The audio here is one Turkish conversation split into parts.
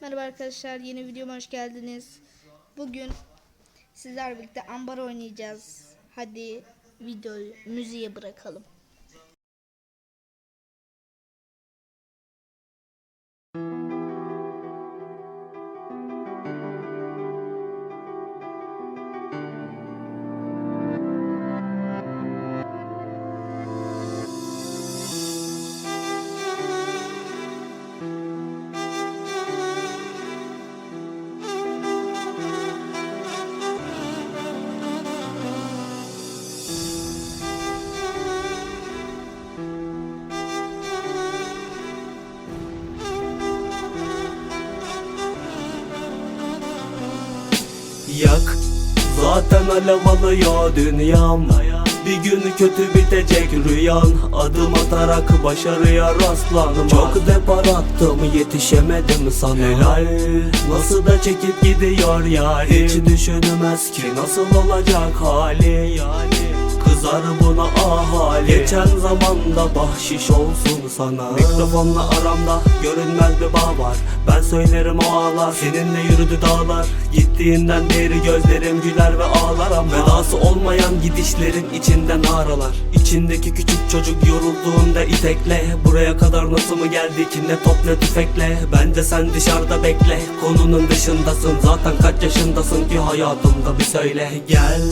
Merhaba arkadaşlar, yeni videoma hoş geldiniz. Bugün sizlerle birlikte ambar oynayacağız. Hadi videoyu müziğe bırakalım. Yak Zaten alev alıyor dünyam. Bir gün kötü bitecek rüyan. Adım atarak başarıya rastlanma Çok depar attım yetişemedim sana. Helal. Nasıl da çekip gidiyor yarim. Hiç düşünmez ki nasıl olacak hali yani Kızar buna ahali Geçen zamanda bahşiş olsun sana. Mikrofonla aramda görünmez bir bağ var. Ben söylerim o ağlar Seninle yürüdü dağlar. Gittiğinden beri gözlerim güler ve ağlar ama. Vedası olmayan gidişlerin içinden ağralar İçindeki küçük çocuk yorulduğunda itekle Buraya kadar nasıl mı geldik? Ne top ne tüfekle? Bence sen dışarıda bekle. Konunun dışındasın zaten kaç yaşındasın ki hayatımda bir söyle. Gel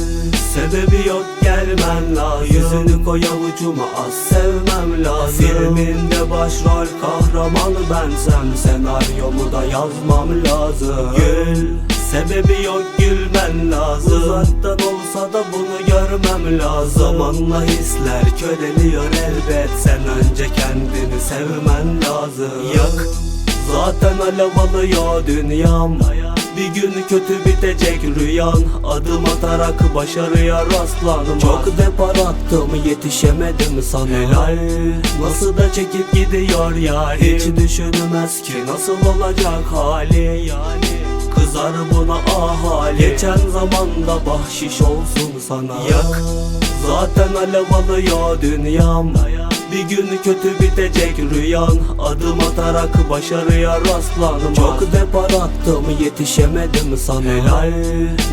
sebebi yok gelmen lazım. Yüzünü koy avucuma az sevmem lazım. Filminde başrol kahramanı bensem Senaryomu da yazmam lazım. Gül Sebebi yok gülmen lazım. Uzaktan olsa da bunu görmem lazım. Zamanla hisler köreliyor elbet. Sen önce kendini sevmen lazım. Yak Zaten alev alıyor dünyam. Bir gün kötü bitecek rüyan. Adım atarak başarıya rastlanma Çok depar attım yetişemedim sana. Helal Nasıl da çekip gidiyor yarim. Hiç düşünmez ki nasıl olacak hali yani Kızar buna ahali. Geçen zamanda bahşiş olsun sana. Yak. Zaten alev alıyor dünyam. Bir gün kötü bitecek rüyan. Adım atarak başarıya rastlanma Çok depar attım yetişemedim sana. Helal.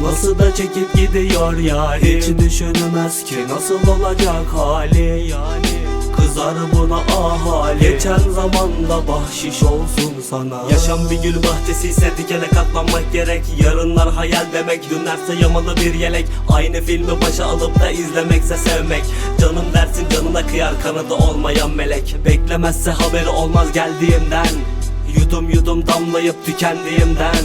Nasıl da çekip gidiyor yarim. Hiç düşünmez ki nasıl olacak hali yani Kızar buna ahali. Geçen zamanda bahşiş olsun sana. Yaşam bir gül bahçesi ise dikene katlanmak gerek. Yarınlar hayal demek Dünlerse yamalı bir yelek. Aynı filmi başa alıp da izlemekse sevmek. Canım dersin canına kıyar kanadı olmayan melek. Beklemezse haberi olmaz geldiğimden. Yudum yudum damlayıp tükendiğimden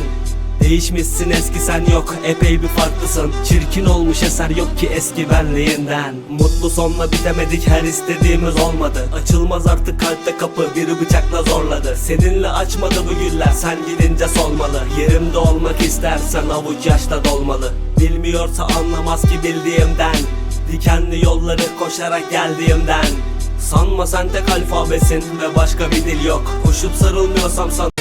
Değişmişsin eski sen yok. Epey bir farklısın. Çirkin olmuş eser yok ki eski benliğinden. Mutlu sonla bitemedik her istediğimiz olmadı. Açılmaz artık kalpte kapı biri bıçakla zorladı. Seninle açmadı bu güller sen gidince solmalı. Yerimde olmak istersen avuç yaşta dolmalı. Bilmiyorsa anlamaz ki bildiğimden. Dikenli yolları koşarak geldiğimden. Sanma sen tek alfabesin ve başka bir dil yok. Koşup sarılmıyorsam sana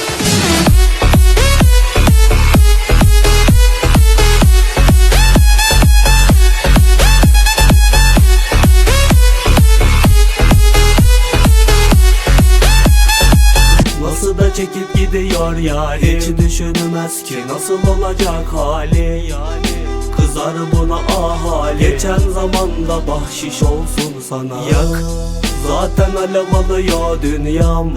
çekip gidiyor yarim Hiç düşünmez ki nasıl olacak hali yani. Kızar buna ahali. Geçen zamanda bahşiş olsun sana. Yak. Zaten alev alıyor dünyam